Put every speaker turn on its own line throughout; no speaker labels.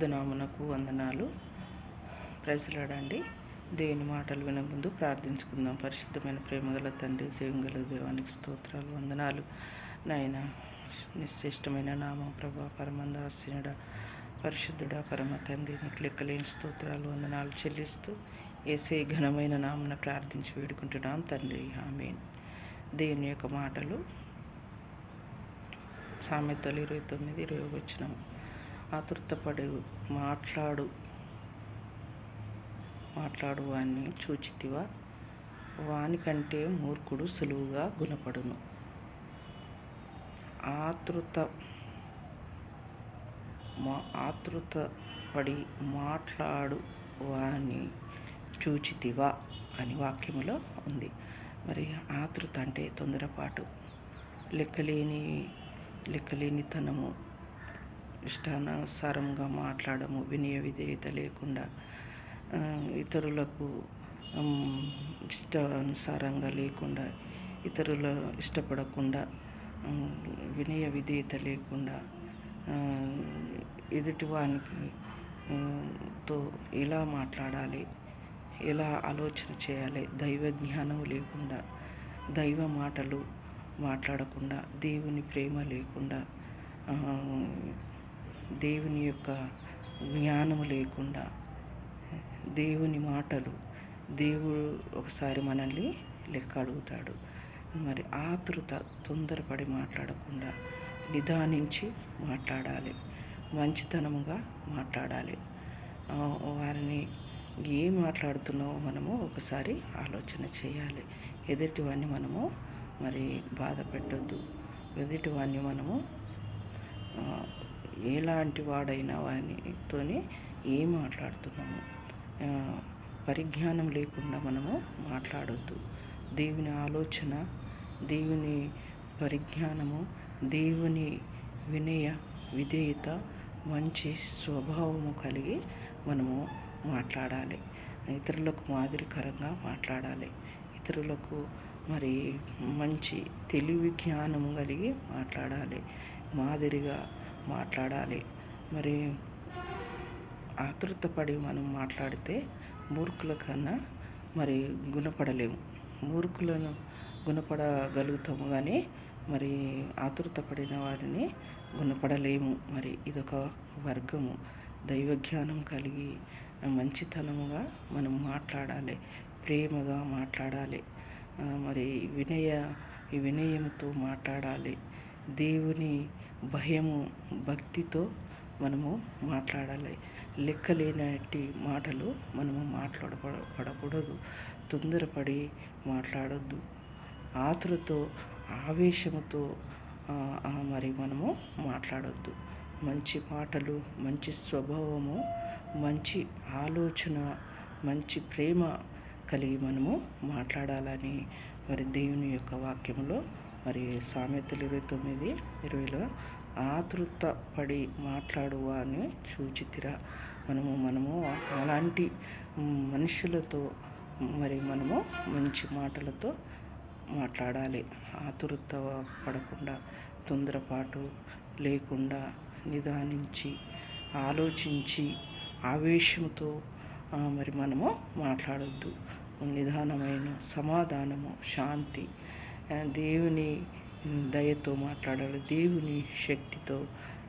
దినామునకు వందనాలు. ప్రజలాడండి దేవుని మాటలు విన ముందు ప్రార్థించుకుందాం. పరిశుద్ధమైన ప్రేమగల తండ్రి దేవుగల దేవానికి స్తోత్రాలు వందనాలు. నాయన నిశ్రేష్టమైన నామం ప్రభా పరమందాసీనుడ పరిశుద్ధుడ పరమ తండ్రి నీకు లెక్కలేని స్తోత్రాలు వందనాలు చెల్లిస్తూ ఏసే ఘనమైన నామన ప్రార్థించి వేడుకుంటున్నాం తండ్రి. ఆమె దేవుని యొక్క మాటలు సామెతలు ఇరవై తొమ్మిది ఇరవై వచ్చినాము ఆతృతపడి మాట్లాడు మాట్లాడు వాణ్ణి చూచితివా? వానికంటే మూర్ఖుడు సులువుగా గుణపడును. ఆతృత మా ఆతృత పడి మాట్లాడు వాణ్ణి చూచితివా? అని వాక్యములో ఉంది. మరి ఆతృత అంటే తొందరపాటు. లెక్కలేని లెక్కలేనితనము. ఇష్టానుసారంగా మాట్లాడము వినయ విధేయత లేకుండా ఇతరులకు ఇష్టానుసారంగా లేకుండా ఇతరుల ఇష్టపడకుండా వినయ విధేయత లేకుండా ఎదుటివానికి తో ఎలా మాట్లాడాలి ఎలా ఆలోచన చేయాలి దైవ జ్ఞానం లేకుండా దైవ మాటలు మాట్లాడకుండా దేవుని ప్రేమ లేకుండా దేవుని యొక్క జ్ఞానం లేకుండా దేవుని మాటలు దేవుడు ఒకసారి మనల్ని లెక్క అడుగుతాడు. మరి ఆతృత తొందరపడి మాట్లాడకుండా నిదానించి మాట్లాడాలి. మంచితనముగా మాట్లాడాలి. వారిని ఏం మాట్లాడుతున్నావో మనము ఒకసారి ఆలోచన చేయాలి. ఎదుటివాన్ని మనము మరి బాధ పెట్టద్దు. ఎదుటివాన్ని మనము ఎలాంటి వాడైనా వానితోని ఏం మాట్లాడుతున్నాము? పరిజ్ఞానం లేకుండా మనము మాట్లాడొద్దు. దేవుని ఆలోచన దేవుని పరిజ్ఞానము దేవుని వినయ విధేయత మంచి స్వభావము కలిగి మనము మాట్లాడాలి. ఇతరులకు మాదిరికరంగా మాట్లాడాలి. ఇతరులకు మరి మంచి తెలివి జ్ఞానం కలిగి మాట్లాడాలి. మాదిరిగా మాట్లాడాలి. మరి ఆతృతపడి మనం మాట్లాడితే మూర్ఖుల కన్నా మరి గుణపడలేము. మూర్ఖులను గుణపడగలుగుతాము కానీ మరి ఆతృతపడిన వారిని గుణపడలేము. మరి ఇదొక వర్గము. దైవజ్ఞానం కలిగి మంచితనముగా మనం మాట్లాడాలి. ప్రేమగా మాట్లాడాలి. మరి వినయ వినయముతో మాట్లాడాలి. దేవుని భయము భక్తితో మనము మాట్లాడాలి. లెక్కలేనటి మాటలు మనము మాట్లాడపడకూడదు తొందరపడి మాట్లాడొద్దు. ఆతులతో ఆవేశముతో మరి మనము మాట్లాడొద్దు. మంచి మాటలు మంచి స్వభావము మంచి ఆలోచన మంచి ప్రేమ కలిగి మనము మాట్లాడాలని మరి దేవుని యొక్క వాక్యంలో మరి సామెతలు ఇరవై తొమ్మిది ఇరవైలో ఆతృత పడి మాట్లాడువా అని చూచితిరా. మనము మనము అలాంటి మనుషులతో మరి మనము మంచి మాటలతో మాట్లాడాలి. ఆతురత పడకుండా తొందరపాటు లేకుండా నిదానించి ఆలోచించి ఆవేశంతో మరి మనము మాట్లాడొద్దు. నిదానమైన సమాధానము శాంతి దేవుని దయతో మాట్లాడాలి దేవుని శక్తితో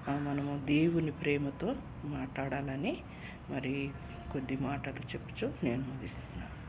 మనము దేవుని ప్రేమతో మాట్లాడాలని మరి కొద్ది మాటలు చెప్పుచు నేను ముగిస్తున్నాను.